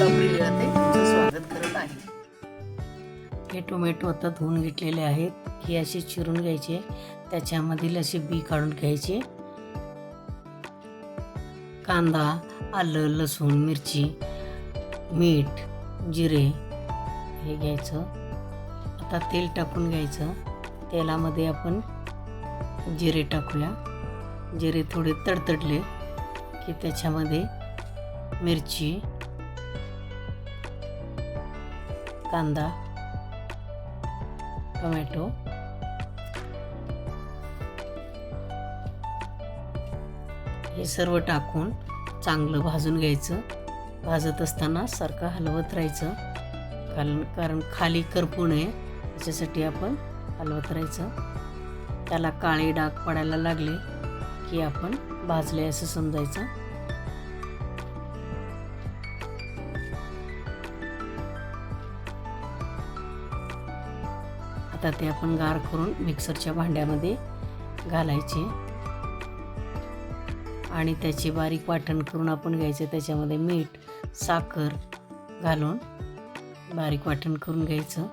आहे. हे टोमॅटो आता धुवून घेतलेले आहेत. हे असे चिरून घ्यायचे. त्याच्यामधील असे बी काढून घ्यायचे. कांदा आलं लसूण मिरची मीठ जिरे हे घ्यायचं. आता तेल टाकून घ्यायचं. तेलामध्ये आपण जिरे टाकूया. जिरे थोडे तडतडले की त्याच्यामध्ये मिरची कांदा टोमॅटो हे सर्व टाकून चांगलं भाजून घ्यायचं. भाजत असताना सारखं हलवत राहायचं. कारण कारण खाली करपू नये याच्यासाठी आपण हलवत राहायचं. त्याला काळे डाग पडायला लागले की आपण भाजले असं समजायचं. आता ते आपण गार करून मिक्सरच्या भांड्यामध्ये घालायचे. आणि त्याचे बारीक वाटण करून आपण घ्यायचे. त्याच्यामध्ये मीठ साखर घालून बारीक वाटण करून घ्यायचं.